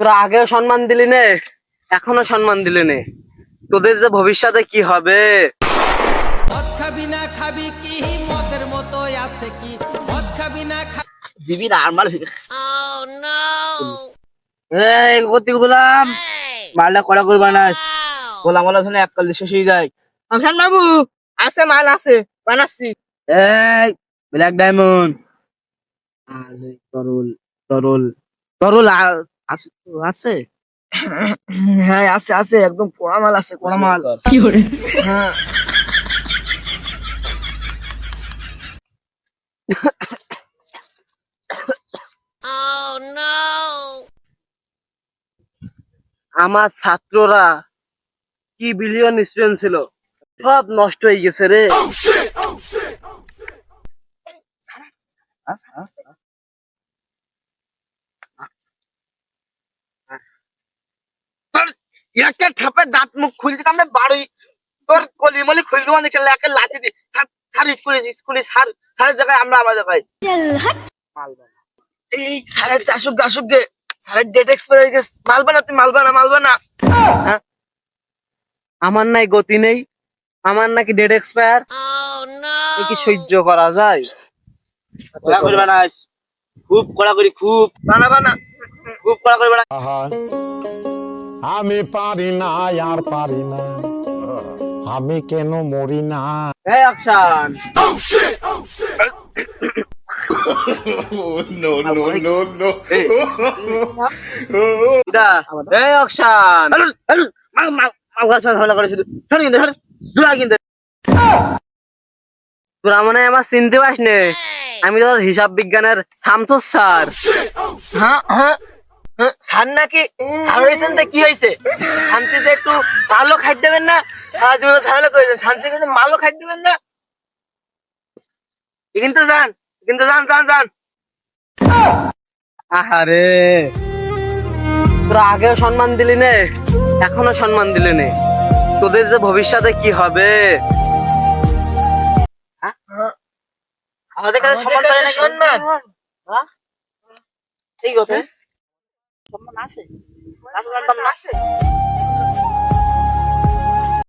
তোরা আগেও সম্মান দিলি নে এখনও সম্মান দিলি নে। তোদের যে ভবিষ্যতে কি হবে? মদ খাবি না খাবি কি? মদের মতো আছে কি? মদ খাবি না খাবি দিবি নর্মাল এই গতি গুলাম। মালটা কড়া করবা না গোলাম গোলা শুনে এক কালি শেষ হয়ে যায়। আমসান বাবু আছে মাল আছে বানাচ্ছি। এই ব্ল্যাক ডায়মন্ড তরল তরল তরল আ- আছে তো, আছে? হ্যাঁ আছে আছে একদম পোড়া মাল আছে পোড়া মাল হ্যাঁ। আমার ছাত্ররা কি বিলিয়ন স্টুডেন্ট ছিল? সব নষ্ট হয়ে গেছে রে। একটা দাঁত মুখ খুলে দিতাম না বাড়ি তোর কলি মলি খুলে দেওয়া দেখছিল একটা লাঠি দি স্যার স্কুলে স্কুলে স্যার স্যারের জায়গায় আমরা আমার জায়গায় এই স্যারের আসুক আসুক গে স্যারের ডেট এক্সপায়ার হয়ে গেছে। মালবা না তুই মালবা না মালবা না। আমার নাই গতি নেই। আমার নাকি ডেট এক্সপায়ার কি সহ্য করা যায়? খুব কড়া করি খুব। বানা বানা। খুব কড়া করে বানা আমি পারি না আর পারি না। আমি কেন মরি না? এই অকশান। তোরা মনে আমার চিনতে নে? আমি তোর হিসাব বিজ্ঞানের শামসুর স্যার। হ্যাঁ হ্যাঁ। হ্যাঁ, স্যার নাকি? স্যার হয়েছেন তো কি হয়েছে? শান্তিতে একটু মালও খাইতে দেবেন না? আজ মতো ঝামেলা করেছেন। শান্তিতে একটু মালও খাইতে দেবেন না? কিন্তু যান কিন্তু যান যান যান। আহারে। তোরা আগেও সম্মান দিলি নে এখনও সম্মান দিলি নে। তোদের যে ভবিষ্যতে কি হবে? আমাদের কাছে সম্মান করে না সম্মান। হ্যাঁ? এই কথা সম্মান আছে আছে জানতাম আছে